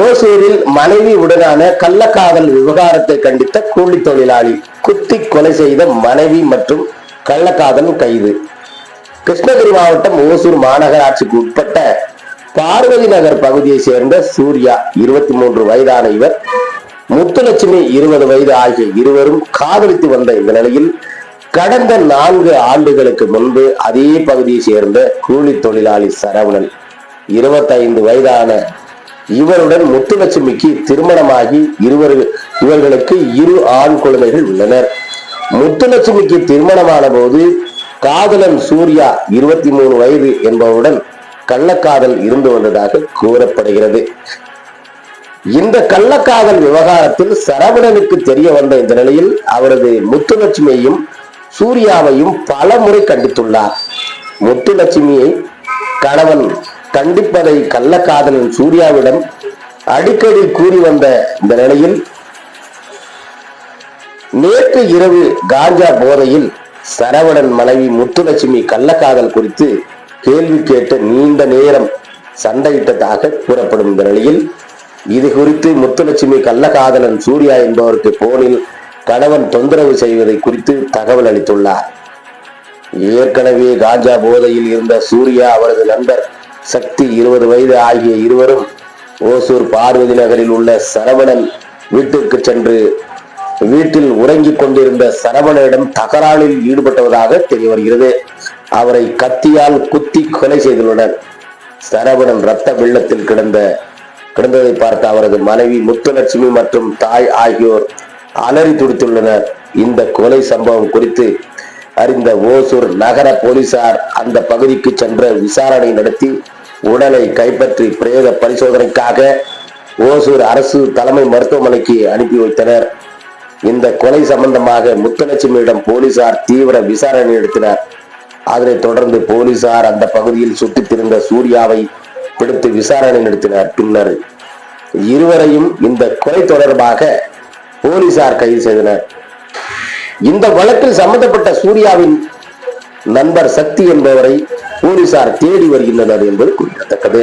ஓசூரில் மனைவி உடனான கள்ளக்காதல் விவகாரத்தை கண்டித்த கூலி தொழிலாளி குத்தி கொலை செய்த மனைவி மற்றும் கள்ளக்காதல் கைது. கிருஷ்ணகிரி மாவட்டம் ஓசூர் மாநகராட்சிக்கு உட்பட்ட பார்வதி நகர் பகுதியை சேர்ந்த சூர்யா இருபத்தி மூன்று வயதான இவர் முத்துலட்சுமி இருபது வயது ஆகிய இருவரும் காதலித்து வந்த இந்த நிலையில் கடந்த நான்கு ஆண்டுகளுக்கு முன்பு அதே பகுதியை சேர்ந்த கூலி தொழிலாளி சரவணன் இருபத்தைந்து வயதான இவருடன் முத்துலட்சுமிக்கு திருமணமாகி இருவர் இவர்களுக்கு இரு ஆண் குழந்தைகள் உள்ளனர். முத்துலட்சுமிக்கு திருமணமான போது காதலன் சூர்யா இருபத்தி மூணு வயது என்பவருடன் கள்ளக்காதல் இருந்து வந்ததாக கூறப்படுகிறது. இந்த கள்ளக்காதல் விவகாரத்தில் சரவணனுக்கு தெரிய வந்த இந்த நிலையில் அவரது முத்துலட்சுமியையும் சூர்யாவையும் பல முறை கண்டித்துள்ளார். முத்துலட்சுமியை கணவன் கண்டிப்பதை கள்ளக்காதலன் சூர்யாவிடம் அடிக்கடி கூறி வந்த இந்த நிலையில் நேற்று இரவு காஞ்சா போதையில் சரவணன் மனைவி முத்துலட்சுமி கள்ளக்காதல் குறித்து கேள்வி கேட்டு நீண்ட நேரம் சண்டையிட்டதாக கூறப்படும் இந்த நிலையில் இது குறித்து முத்துலட்சுமி கள்ளக்காதலன் சூர்யா என்பவருக்கு போனில் கணவன் தொந்தரவு செய்வதை குறித்து தகவல் அளித்துள்ளார். ஏற்கனவே காஞ்சா போதையில் இருந்த சூர்யா அவரது நண்பர் சக்தி இருபது வயது ஆகிய இருவரும் ஓசூர் பார்வதி நகரில் உள்ள சரவணன் வீட்டிற்கு சென்று வீட்டில் உறங்கிக் கொண்டிருந்த சரவணனிடம் தகராறில் ஈடுபட்டதாக தெரிய வருகிறது. அவரை கத்தியால் குத்தி கொலை செய்துள்ளனர். சரவணன் ரத்த வெள்ளத்தில் கிடந்த கிடந்ததை பார்த்த அவரது மனைவி முத்துலட்சுமி மற்றும் தாய் ஆகியோர் அலறி துடித்துள்ளனர். இந்த கொலை சம்பவம் குறித்து அறிந்த ஓசூர் நகர போலீசார் அந்த பகுதிக்கு சென்று விசாரணை நடத்தி உடலை கைப்பற்றி பிரேத பரிசோதனைக்காக ஓசூர் அரசு தலைமை மருத்துவமனைக்கு அனுப்பி வைத்தனர். இந்த கொலை சம்பந்தமாக முத்துலட்சுமியிடம் போலீசார் தீவிர விசாரணை நடத்தினர். அதனைத் தொடர்ந்து போலீசார் அந்த பகுதியில் சுற்றித் திரிந்த சூர்யாவை எடுத்து விசாரணை நடத்தினர். பின்னர் இருவரையும் இந்த கொலை தொடர்பாக போலீசார் கைது செய்தனர். இந்த வழக்கில் சம்பந்தப்பட்ட சூர்யாவின் நண்பர் சக்தி என்பவரை போலீசார் தேடி வருகின்றனர் என்பது குறிப்பிடத்தக்கது.